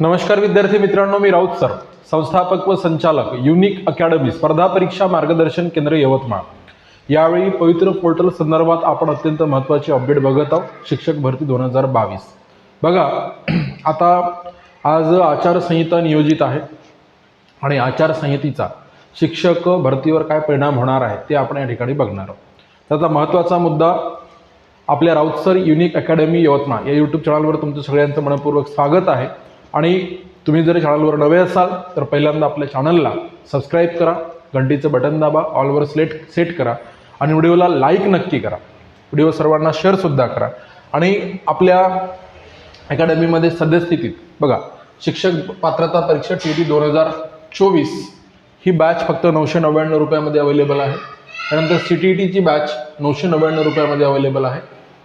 नमस्कार विद्यार्थी मित्रांनो मी राऊत सर संस्थापक व संचालक युनिक अकॅडमी स्पर्धा परीक्षा मार्गदर्शन केंद्र यवतमाळ. यावेळी पवित्र पोर्टल संदर्भात आपण अत्यंत महत्त्वाची अपडेट बघत आहोत शिक्षक भरती दोन हजार बावीस. बघा आता आज आचारसंहिता नियोजित आहे आणि आचारसंहितेचा शिक्षक भरतीवर काय परिणाम होणार आहे ते आपण या ठिकाणी बघणार आहोत. त्याचा महत्त्वाचा मुद्दा आपल्या Raut sir unique academy Yavatmal या यूट्यूब चॅनलवर तुमचं सगळ्यांचं मनपूर्वक स्वागत आहे. आणि तुम्ही जर चॅनलवर नवे असाल तर पहिल्यांदा आपल्या चॅनलला सबस्क्राईब करा घंटीचं बटन दाबा ऑलवर सिलेट सेट करा आणि व्हिडिओला लाईक नक्की करा. व्हिडिओ सर्वांना शेअरसुद्धा करा. आणि आपल्या अकॅडमीमध्ये सद्यस्थितीत बघा शिक्षक पात्रता परीक्षा टी टी दोन हजार चोवीस ही बॅच फक्त नऊशे नव्याण्णव रुपयामध्ये अवेलेबल आहे. त्यानंतर सी टी टीची बॅच नऊशे नव्याण्णव रुपयामध्ये अवेलेबल आहे.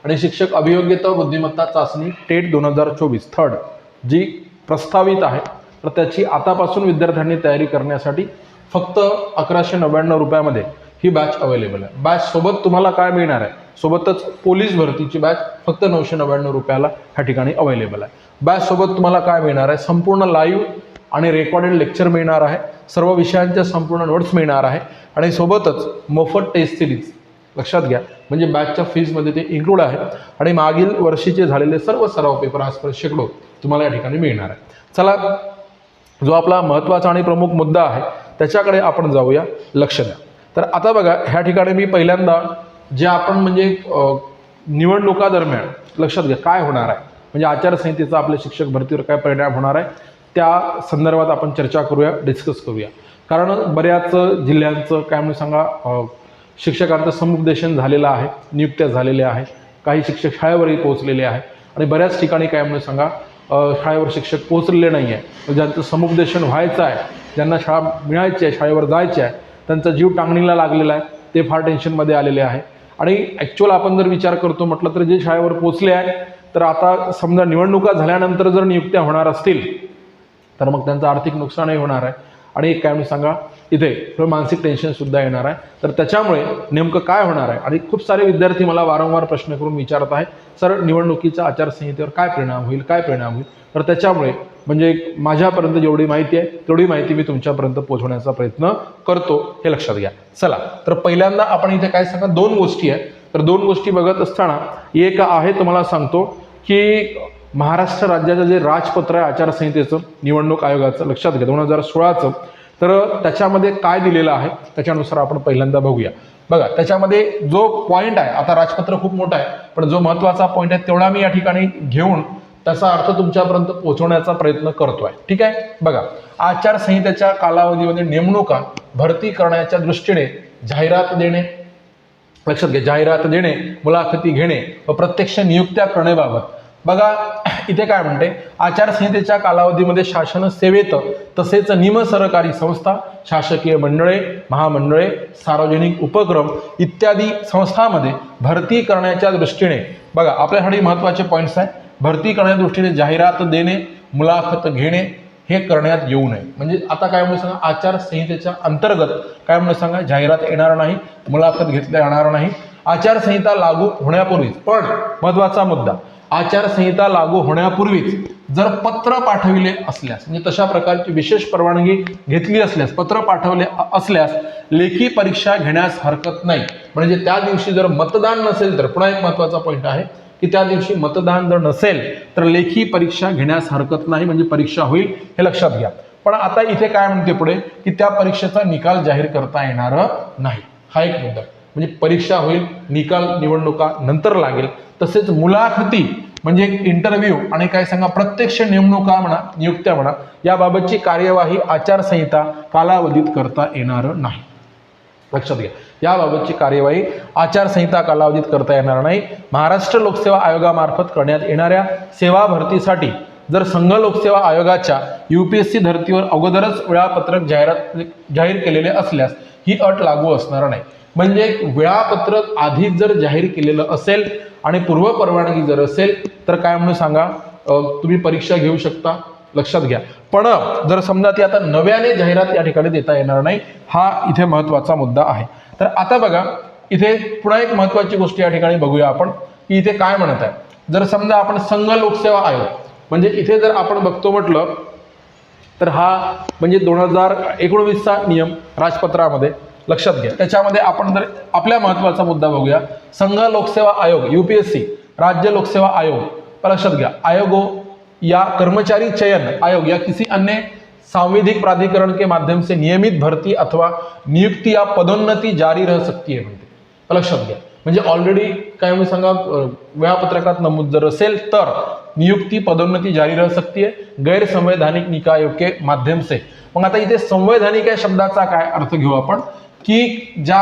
आणि शिक्षक अभियोग्यता बुद्धिमत्ता चाचणी टेट दोन हजार चोवीस थर्ड जी प्रस्तावित आहे. तर त्याची आतापासून विद्यार्थ्यांनी तयारी करण्यासाठी फक्त अकराशे नव्याण्णव रुपयामध्ये ही बॅच अवेलेबल आहे. बॅच सोबत तुम्हाला काय मिळणार आहे? सोबतच पोलीस भरतीची बॅच फक्त नऊशे नव्याण्णव रुपयाला ह्या ठिकाणी अवेलेबल आहे. बॅच सोबत तुम्हाला काय मिळणार आहे? संपूर्ण लाईव्ह आणि रेकॉर्डेड लेक्चर मिळणार आहे. सर्व विषयांच्या संपूर्ण नोट्स मिळणार आहे. आणि सोबतच मोफत टेस्ट सिरीज लक्षात घ्या. म्हणजे बॅचच्या फीजमध्ये ते इन्क्लूड आहे. आणि मागील वर्षीचे झालेले सर्व सराव पेपर आजपर्यंत शेकडो तुम्हाला या ठिकाणी मिळणार आहे. चला जो आपला महत्त्वाचा आणि प्रमुख मुद्दा आहे त्याच्याकडे आपण जाऊया. लक्ष द्या. तर आता बघा ह्या ठिकाणी मी पहिल्यांदा जे आपण म्हणजे निवडणुकादरम्यान लक्षात घ्या काय होणार आहे. म्हणजे आचारसंहितेचा आपल्या शिक्षक भरतीवर काय परिणाम होणार आहे त्या संदर्भात आपण चर्चा करूया डिस्कस करूया. कारण बऱ्याच जिल्ह्यांचं काय म्हणून सांगा शिक्षकांचं समुपदेशन झालेलं आहे नियुक्त्या झालेल्या आहे काही शिक्षक शाळेवरही पोहोचलेले आहे. आणि बऱ्याच ठिकाणी काय म्हणून सांगा शाळेवर शिक्षक पोहोचलेले नाही आहे ज्यांचं समुपदेशन व्हायचं आहे ज्यांना शाळा मिळायची आहे शाळेवर जायचे आहे त्यांचा जीव टांगणीला लागलेला आहे ते फार टेन्शनमध्ये आलेले आहे. आणि ॲक्च्युअल आपण जर विचार करतो म्हटलं तर जे शाळेवर पोचले आहे तर आता समजा निवडणुका झाल्यानंतर जर नियुक्त्या होणार असतील तर मग त्यांचं आर्थिक नुकसानही होणार आहे. आणि एक काय मी सांगा इथे थोडं मानसिक टेन्शनसुद्धा येणार आहे. तर त्याच्यामुळे नेमकं काय होणार आहे? आणि खूप सारे विद्यार्थी मला वारंवार प्रश्न करून विचारत आहे सर निवडणुकीच्या आचारसंहितेवर काय परिणाम होईल? काय परिणाम होईल? तर त्याच्यामुळे म्हणजे माझ्यापर्यंत जेवढी माहिती आहे तेवढी माहिती मी तुमच्यापर्यंत पोहोचवण्याचा प्रयत्न करतो. हे लक्षात घ्या. चला तर पहिल्यांदा आपण इथे काय सांगा? दोन गोष्टी आहेत. तर दोन गोष्टी बघत असताना एक आहे तुम्हाला सांगतो की महाराष्ट्र राज्याचं जे राजपत्र आहे आचारसंहितेचं निवडणूक आयोगाचं लक्षात घ्या. दोन हजार सोळाचं तर त्याच्यामध्ये काय दिलेलं आहे त्याच्यानुसार आपण पहिल्यांदा बघूया. बघा त्याच्यामध्ये जो पॉईंट आहे आता राजपत्र खूप मोठा आहे पण जो महत्त्वाचा पॉईंट आहे तेवढा मी या ठिकाणी घेऊन त्याचा अर्थ तुमच्यापर्यंत पोहोचवण्याचा प्रयत्न करतोय. ठीक आहे? बघा आचारसंहितेच्या कालावधीमध्ये नेमणुका भरती करण्याच्या दृष्टीने जाहिरात देणे लक्षात घ्या जाहिरात देणे मुलाखती घेणे व प्रत्यक्ष नियुक्त्या करण्याबाबत बघा इथे काय म्हणते? आचारसंहितेच्या कालावधीमध्ये शासन सेवेत तसेच निमसरकारी संस्था शासकीय मंडळे महामंडळे सार्वजनिक उपक्रम इत्यादी संस्थांमध्ये भरती करण्याच्या दृष्टीने बघा आपल्यासाठी महत्त्वाचे पॉईंट्स आहे भरती करण्याच्या दृष्टीने जाहिरात देणे मुलाखत घेणे हे करण्यात येऊ नये. म्हणजे आता काय म्हणून सांगा? आचारसंहितेच्या अंतर्गत काय म्हणून सांगा? जाहिरात येणार नाही मुलाखत घेतल्या जाणार नाही. आचारसंहिता लागू होण्यापूर्वीच. पण महत्त्वाचा मुद्दा आचारसंहिता लागू होण्यापूर्वीच जर पत्र पाठविले असल्यास म्हणजे तशा प्रकारची विशेष परवानगी घेतली असल्यास पत्र पाठवले असल्यास लेखी परीक्षा घेण्यास हरकत नाही. म्हणजे त्या दिवशी जर मतदान नसेल तर पुन्हा एक महत्त्वाचा पॉईंट आहे की त्या दिवशी मतदान जर नसेल तर लेखी परीक्षा घेण्यास हरकत नाही म्हणजे परीक्षा होईल हे लक्षात घ्या. पण आता इथे काय म्हणते पुढे की त्या परीक्षेचा निकाल जाहीर करता येणार नाही. हा एक मुद्दा. म्हणजे परीक्षा होईल निकाल निवडणुका नंतर लागेल. तसेच मुलाखती म्हणजे इंटरव्ह्यू आणि काय सांगा प्रत्यक्ष नेमणुका म्हणा नियुक्त्या म्हणा याबाबतची कार्यवाही आचारसंहिता कालावधीत करता येणार नाही. लक्षात घ्या. याबाबतची कार्यवाही आचारसंहिता कालावधीत करता येणार नाही. महाराष्ट्र लोकसेवा आयोगामार्फत करण्यात येणाऱ्या सेवा भरतीसाठी जर संघ लोकसेवा आयोगाच्या यू पी एस सी धर्तीवर अगोदरच वेळापत्रक जाहिरात जाहीर केलेले असल्यास ही अट लागू असणार नाही. म्हणजे वेळापत्रक आधीच जर जाहीर केलेलं असेल आणि पूर्व परवानगी जर असेल तर काय म्हणून सांगा? तुम्ही परीक्षा घेऊ शकता. लक्षात घ्या. पण जर समजा ती आता नव्याने जाहिरात या ठिकाणी देता येणार नाही हा इथे महत्त्वाचा मुद्दा आहे. तर आता बघा इथे पुन्हा एक महत्वाची गोष्ट या ठिकाणी बघूया आपण की इथे काय म्हणत आहे? जर समजा आपण संघ लोकसेवा आयोग म्हणजे इथे जर आपण बघतो म्हटलं तर हा म्हणजे दोन हजार एकोणवीसचा नियम राजपत्रामध्ये लक्षात घ्या. त्याच्यामध्ये आपण जर आपल्या महत्त्वाचा मुद्दा बघूया. संघ लोकसेवा आयोग यूपीएससी राज्य लोकसेवा आयोग. लक्षात घ्या. आयोगो हो, या कर्मचारी चयन आयोग या किसी अन्य सांविधिक प्राधिकरण के माध्यम से नियमित भर्ती अथवा नियुक्ती या पदोन्नती जारी रह सकती है म्हणते. लक्षात घ्या. म्हणजे ऑलरेडी काय मी सांगा वेळापत्रकात नमूद जर असेल तर नियुक्ती पदोन्नती जारी रह सकती है गैरसंवैधानिक निकायों के माध्यम से. मग आता इथे संवैधानिक या शब्दाचा काय अर्थ घेऊ आपण? की ज्या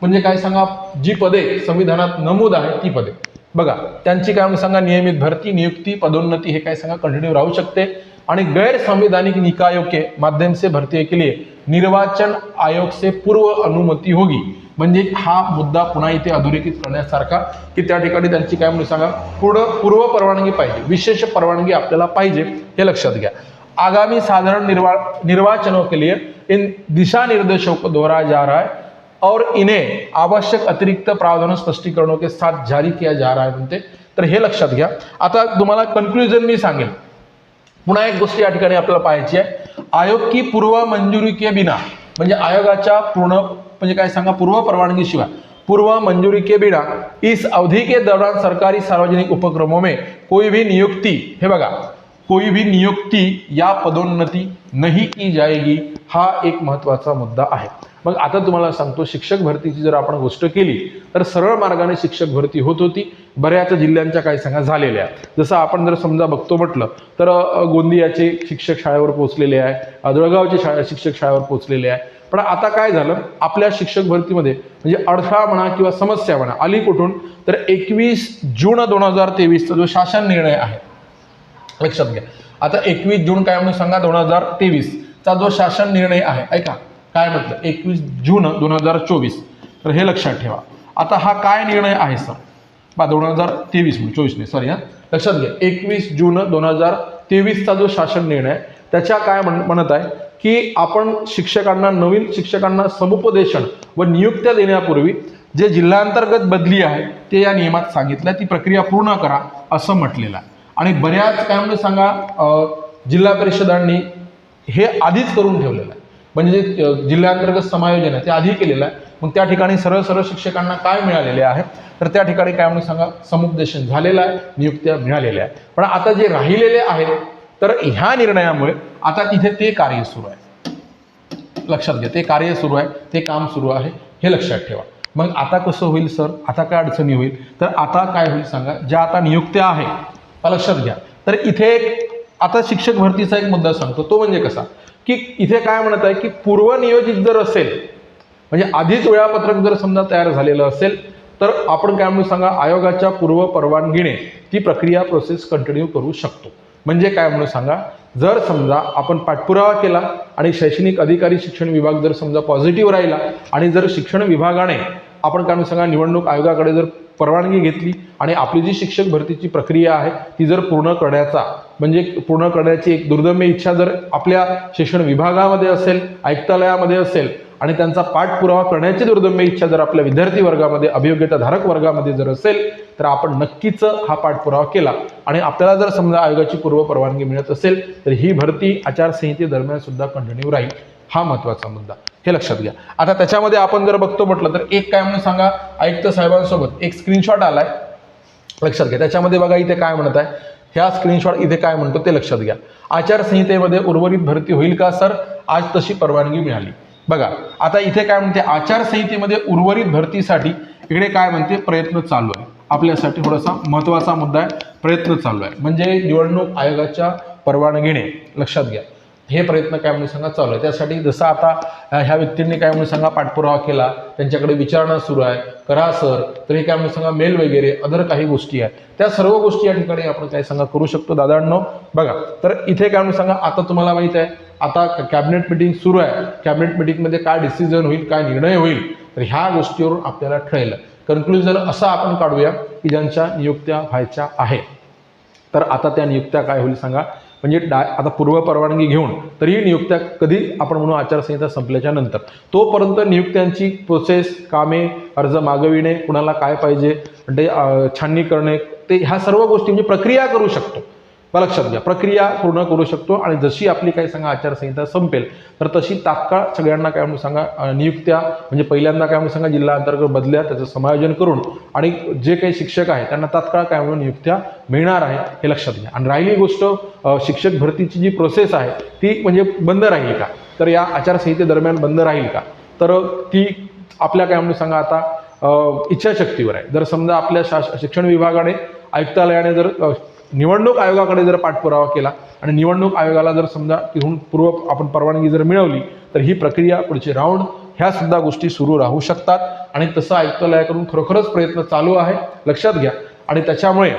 म्हणजे काय सांगा जी पदे संविधानात नमूद आहे ती पदे. बघा त्यांची काय सांगा नियमित भरती नियुक्ती पदोन्नती हे काय सांगा कंटिन्यू राहू शकते. आणि गैर संवैधानिक निकायों के माध्यम से भरती के लिए निर्वाचन आयोग से पूर्व अनुमती होगी. म्हणजे हा मुद्दा पुन्हा इथे अधोरेखित करण्यासारखा की त्या ठिकाणी त्यांची काय म्हणून सांगा पुढं पूर्व परवानगी पाहिजे. विशेष परवानगी आपल्याला पाहिजे हे लक्षात घ्या. आगामी साधारण निर्वा निर्वाचनों के लिए इन दिशा निर्देशों को दोहराया जा रहा है और इन्हें आवश्यक अतिरिक्त प्रावधान स्पष्टीकरणों के साथ जारी किया जा रहा है म्हणते तर हे लक्षात घ्या। आता तुम्हाला कन्क्लुजन मी सांगेन। पुन्हा एक गोष्ट या ठिकाणी आपल्याला पाहायची आहे। आयोग की पूर्व मंजुरी के बिना म्हणजे आयोगाच्या पूर्ण म्हणजे काय सांगा पूर्व परवानगीशिवाय पूर्व मंजूरी के बिना इस अवधि के दौरान सरकारी सार्वजनिक उपक्रमों में कोई भी नियुक्ति हे बघा कोई भी नियुक्ती या पदोन्नती नाही की जाएगी हा एक महत्त्वाचा मुद्दा आहे. मग आता तुम्हाला सांगतो शिक्षक भरतीची जर आपण गोष्ट केली तर सरळ मार्गाने शिक्षक भरती होत होती. बऱ्याच जिल्ह्यांच्या काही सांगा झालेल्या जसं आपण जर समजा बघतो म्हटलं तर गोंदियाचे शिक्षक शाळेवर पोहोचलेले आहे जळगावचे शाळा शिक्षक शाळेवर पोहोचलेले आहे. पण आता काय झालं आपल्या शिक्षक भरतीमध्ये म्हणजे अडथळा म्हणा किंवा समस्या म्हणा आली कुठून तर एकवीस जून दोन हजार तेवीसचा जो शासन निर्णय आहे लक्षात घ्या. आता एकवीस जून काय म्हणून सांगा? दोन हजार तेवीसचा जो शासन निर्णय आहे ऐका. काय म्हटलं? एकवीस जून दोन हजार चोवीस. तर हे लक्षात ठेवा. आता हा काय निर्णय आहे सर? बा दोन हजार तेवीस म्हणजे चोवीस नाही सॉरी हा. लक्षात घ्या. एकवीस जून दोन हजार तेवीसचा जो शासन निर्णय त्याच्या काय म्हण म्हणत आहे? की आपण शिक्षकांना नवीन शिक्षकांना समुपदेशन व नियुक्त्या देण्यापूर्वी जे जिल्हांतर्गत बदली आहे ते या नियमात सांगितलं ती प्रक्रिया पूर्ण करा असं म्हटलेलं आहे. आणि बऱ्याच काय म्हणून सांगा जिल्हा परिषदांनी हे आधीच करून ठेवलेलं आहे. म्हणजे जे जिल्ह्यांतर्गत समायोजन आहे ते आधी केलेलं आहे. मग त्या ठिकाणी सरळ सरळ शिक्षकांना काय मिळालेले आहे? तर त्या ठिकाणी काय म्हणून सांगा समुपदेशन झालेलं आहे नियुक्त्या मिळालेल्या आहेत. पण आता जे राहिलेले आहेत तर ह्या निर्णयामुळे आता तिथे ते कार्य सुरू आहे. लक्षात घ्या ते कार्य सुरू आहे ते काम सुरू आहे हे लक्षात ठेवा. मग आता कसं होईल सर? आता काय अडचणी होईल? तर आता काय होईल सांगा ज्या आता नियुक्त्या आहे हा लक्षात घ्या. तर इथे एक आता शिक्षक भरतीचा एक मुद्दा सांगतो. तो म्हणजे कसा? की इथे काय म्हणत आहे की पूर्वनियोजित जर असेल म्हणजे आधीच वेळापत्रक जर समजा तयार झालेलं असेल तर आपण काय म्हणून सांगा आयोगाच्या पूर्व परवानगीने ती प्रक्रिया प्रोसेस कंटिन्यू करू शकतो. म्हणजे काय म्हणून सांगा जर समजा आपण पाठपुरावा केला आणि शैक्षणिक अधिकारी शिक्षण विभाग जर समजा पॉझिटिव्ह राहिला आणि जर शिक्षण विभागाने आपण काय म्हणून सांगा निवडणूक आयोगाकडे जर परवानगी घेतली आणि आपली जी शिक्षक भरतीची प्रक्रिया आहे ती जर पूर्ण करण्याचा म्हणजे पूर्ण करण्याची एक दुर्दम्य इच्छा जर आपल्या शिक्षण विभागामध्ये असेल आयुक्तालयामध्ये असेल आणि त्यांचा पाठपुरावा करण्याची दुर्दम्य इच्छा जर आपल्या विद्यार्थी वर्गामध्ये अभियोग्यताधारक वर्गामध्ये जर असेल तर आपण नक्कीच हा पाठपुरावा केला. आणि आपल्याला जर समजा आयोगाची पूर्व परवानगी मिळत असेल तर ही भरती आचारसंहितेदरम्यान सुद्धा कंटिन्यू राहील. हा महत्त्वाचा मुद्दा. हे लक्षात घ्या. आता त्याच्यामध्ये आपण जर बघतो म्हटलं तर एक काय म्हणून सांगा आयुक्त साहेबांसोबत एक स्क्रीनशॉट आलाय. लक्षात घ्या. त्याच्यामध्ये बघा इथे काय म्हणत आहे. ह्या स्क्रीनशॉट इथे काय म्हणतो ते लक्षात घ्या. आचारसंहितेमध्ये उर्वरित भरती होईल का सर? आज तशी परवानगी मिळाली. बघा आता इथे काय म्हणते आचारसंहितेमध्ये उर्वरित भरतीसाठी इकडे काय म्हणते प्रयत्न चालू आहे. आपल्यासाठी थोडासा महत्त्वाचा मुद्दा आहे प्रयत्न चालू आहे. म्हणजे निवडणूक आयोगाच्या परवानगीने. लक्षात घ्या. हे प्रयत्न काय म्हणून सांगा चालू आहे. त्यासाठी जसं आता ह्या व्यक्तींनी काय म्हणून सांगा पाठपुरावा केला त्यांच्याकडे विचारणा सुरू आहे. करा सर तर हे काय म्हणून सांगा मेल वगैरे अदर काही गोष्टी आहेत. त्या सर्व गोष्टी या ठिकाणी आपण काय सांगा करू शकतो. दादांनो बघा तर इथे काय म्हणून सांगा आता तुम्हाला माहीत आहे आता कॅबिनेट मिटिंग सुरू आहे. कॅबिनेट मिटिंगमध्ये काय डिसिजन होईल काय निर्णय होईल तर ह्या गोष्टीवरून आपल्याला ठरेल कन्क्लुजन असं आपण काढूया की ज्यांच्या नियुक्त्या व्हायच्या आहेत तर आता त्या नियुक्त्या काय होईल सांगा म्हणजे डा आता पूर्व परवानगी घेऊन तरीही नियुक्त्या कधी आपण म्हणू आचारसंहिता संपल्याच्या नंतर. तोपर्यंत नियुक्त्यांची प्रोसेस कामे अर्ज मागविणे कुणाला काय पाहिजे ते छाननी करणे ते ह्या सर्व गोष्टी म्हणजे प्रक्रिया करू शकतो. लक्षात घ्या प्रक्रिया पूर्ण करू शकतो आणि जशी आपली काही सांगा आचारसंहिता संपेल तर तशी तात्काळ सगळ्यांना काय म्हणून सांगा नियुक्त्या म्हणजे पहिल्यांदा काय म्हणून सांगा जिल्हा अंतर्गत बदल्या त्याचं समायोजन करून आणि जे काही शिक्षक आहेत त्यांना तात्काळ काय म्हणून नियुक्त्या मिळणार आहे हे लक्षात घ्या. आणि राहिली गोष्ट शिक्षक भरतीची जी प्रोसेस आहे ती म्हणजे बंद राहील का? तर या आचारसंहितेदरम्यान बंद राहील का? तर ती आपल्या काय म्हणून सांगा आता इच्छाशक्तीवर आहे. जर समजा आपल्या शास शिक्षण विभागाने आयुक्तालयाने जर निवडणूक आयोगाकडे जर पाठपुरावा केला आणि निवडणूक आयोगाला जर समजा तिथून पूर्व आपण परवानगी जर मिळवली तर ही प्रक्रिया पुढची राऊंड ह्या सुद्धा गोष्टी सुरू राहू शकतात. आणि तसं आयुक्तालयाकडून खरोखरच प्रयत्न चालू आहे लक्षात घ्या. आणि त्याच्यामुळे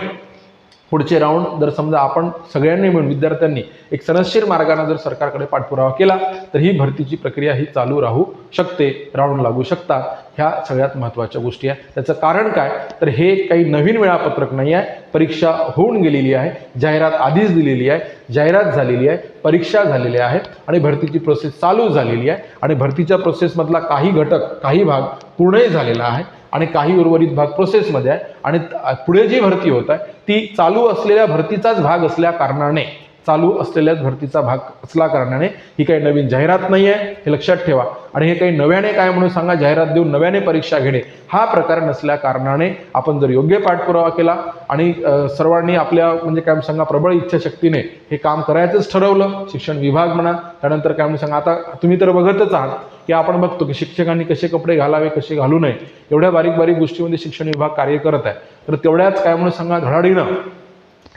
पुढचे राऊंड जर समजा आपण सगळ्यांनी मिळून विद्यार्थ्यांनी एक सनशीर मार्गाने जर सरकारकडे पाठपुरावा केला तर ही भरतीची प्रक्रिया ही चालू राहू शकते राऊंड लागू शकतात. ह्या सगळ्यात महत्त्वाच्या गोष्टी आहे त्याचं कारण काय? तर हे काही नवीन वेळापत्रक नाही आहे. परीक्षा होऊन गेलेली आहे. जाहिरात आधीच दिलेली आहे. जाहिरात झालेली आहे. परीक्षा झालेल्या आहे आणि भरतीची प्रोसेस चालू झालेली आहे. आणि भरतीच्या प्रोसेसमधला काही घटक काही भाग पूर्णही झालेला आहे. आणि काही उर्वरित भाग प्रोसेसमध्ये आहे. आणि पुढे जी भरती होत आहे ती चालू असलेल्या भरतीचाच भाग असल्या कारणाने चालू असलेल्याच भरतीचा भाग असल्या कारणाने ही काही नवीन जाहिरात नाही आहे हे लक्षात ठेवा. आणि हे काही नव्याने काय म्हणून सांगा जाहिरात देऊन नव्याने परीक्षा घेणे हा प्रकार नसल्या कारणाने आपण जर योग्य पाठपुरावा केला आणि सर्वांनी आपल्या म्हणजे काय म्हणून सांगा प्रबळ इच्छाशक्तीने हे काम करायचंच ठरवलं शिक्षण विभाग म्हणा त्यानंतर काय म्हणून सांगा आता तुम्ही तर बघतच आहात की आपण बघतो की शिक्षकांनी कसे कपडे घालावे कसे घालू नये एवढ्या बारीक बारीक गोष्टीमध्ये शिक्षण विभाग कार्य करत आहे. तर तेवढ्याच काय म्हणून सांगा धडाडीनं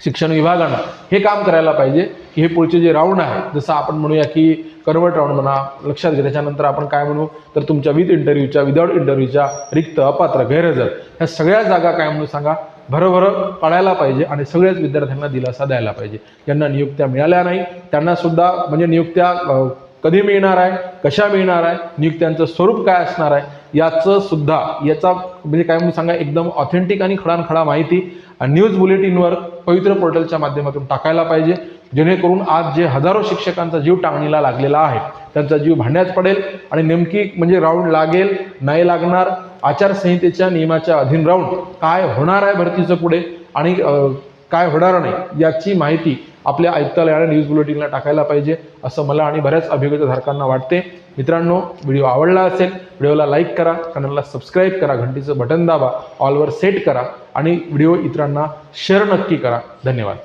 शिक्षण विभागानं हे काम करायला पाहिजे की हे पुढचे जे राऊंड आहे जसं आपण म्हणूया की करवट राऊंड म्हणा लक्षात घ्या त्याच्यानंतर आपण काय म्हणू तर तुमच्या विथ इंटरव्ह्यूच्या विदाऊट इंटरव्ह्यूच्या रिक्त अपात्र गैरहजर ह्या सगळ्या जागा काय म्हणून सांगा भरभर पाळायला पाहिजे आणि सगळ्याच विद्यार्थ्यांना दिलासा द्यायला पाहिजे. ज्यांना नियुक्त्या मिळाल्या नाही त्यांना सुद्धा म्हणजे नियुक्त्या कधी मिळणार आहे कशा मिळणार आहे नियुक्त्यांचं स्वरूप काय असणार आहे याचं सुद्धा याचा म्हणजे काय म्हणून सांगा एकदम ऑथेंटिक आणि खडानखडा माहिती न्यूज बुलेटिनवर पवित्र पोर्टलच्या माध्यमातून टाकायला पाहिजे. जेणेकरून आज जे हजारो शिक्षकांचा जीव टांगणीला लागलेला आहे त्यांचा जीव भांड्यात पडेल आणि नेमकी म्हणजे राऊंड लागेल नाही लागणार आचारसंहितेच्या नियमाच्या अधीन राऊंड काय होणार आहे भरतीचं पुढे आणि काय होणार नाही याची माहिती आपल्या आयुक्तालयाने न्यूज बुलेटिनला टाकायला पाहिजे असं मला आणि बऱ्याच अभिज्ञताधारकांना वाटते. मित्रांनो व्हिडिओ आवडला असेल व्हिडिओला लाईक करा चॅनलला सबस्क्राईब करा घंटीचं बटन दाबा ऑलवर सेट करा. आणि व्हिडिओ इतरांना शेअर नक्की करा. धन्यवाद.